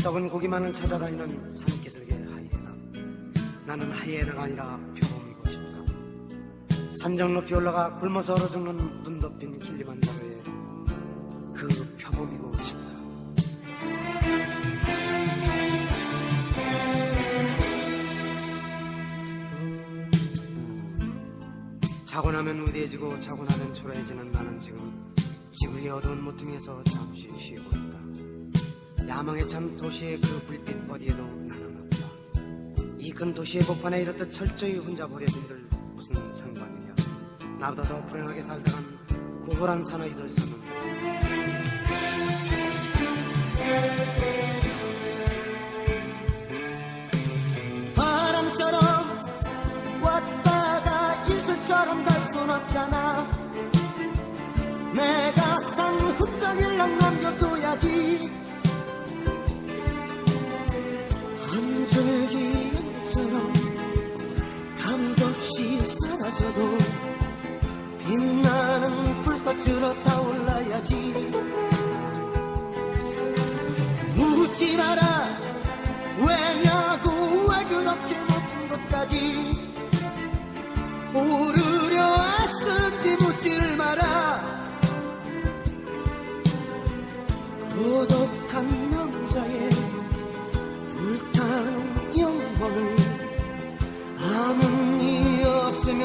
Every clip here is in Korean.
썩은 고기만을 찾아다니는 산기슭의 하이에나. 나는 하이에나가 아니라 표범이고 싶다. 산정 높이 올라가 굶어서 얼어 죽는 눈 덮인 길리만자로의 그 표범이고 싶다. 자고 나면 위대해지고 자고 나면 초라해지는 나는 지금 지구의 어두운 모퉁이에서 잠시 쉬고 있다. 야망에 찬 도시의 그 불빛 어디에도 나는 없다. 이 큰 도시의 복판에 이렇듯 철저히 혼자 버려진들 무슨 상관이야. 나보다 더 불행하게 살다간 고골한 사나이들서는 바람처럼 왔다가 이슬처럼 갈 순 없잖아 내가 사라져도 빛나는 불꽃으로 타올라야지. 묻지 마라. 왜냐고 왜 그렇게 높은 곳까지. 오르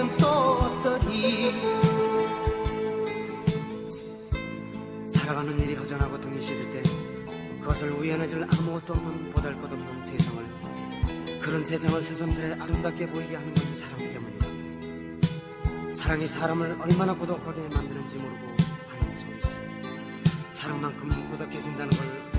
없으면 또 어떠리 살아가는 일이 허전하고 등이 시릴 때 그것을 우연해질 아무것도 없는 보잘것없는 세상을 그런 세상을 새삼스레 아름답게 보이게 하는 건 사랑 때문이다. 사랑이 사람을 얼마나 고독하게 만드는지 모르고 하는 소리지. 사랑만큼 고독해진다는 걸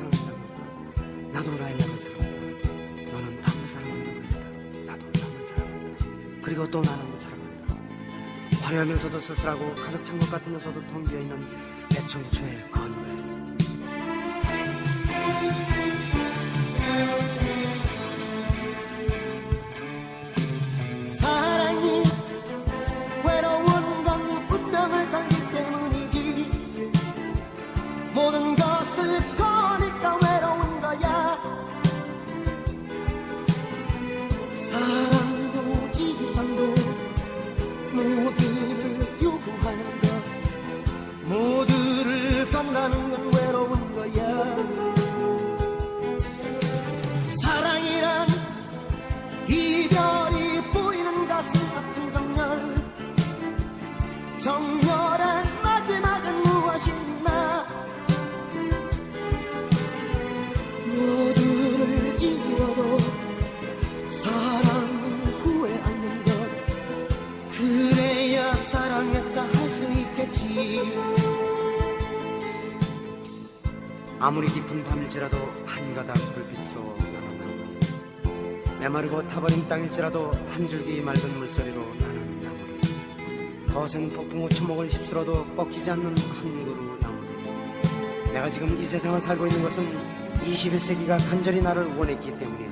사랑한다고 했다. 나도 라일락을 사랑한다. 너는 밤을 사랑한다고 했다. 나도 밤을 사랑한다. 그리고 또 나는 사랑한다. 화려하면서도 쓸쓸하고 가득 찬 것 같으면서도 텅 비어 있는 내 청춘의 건물. 모두를 건다는 건 외로운 거야 아무리 깊은 밤일지라도 한 가닥 불빛으로 나는 나무리. 메마르고 타버린 땅일지라도 한 줄기 맑은 물소리로 나는 나무리. 거센 폭풍우 추목을 휩쓸어도 꺾이지 않는 한 그루 나무리. 내가 지금 이 세상을 살고 있는 것은 21세기가 간절히 나를 원했기 때문이야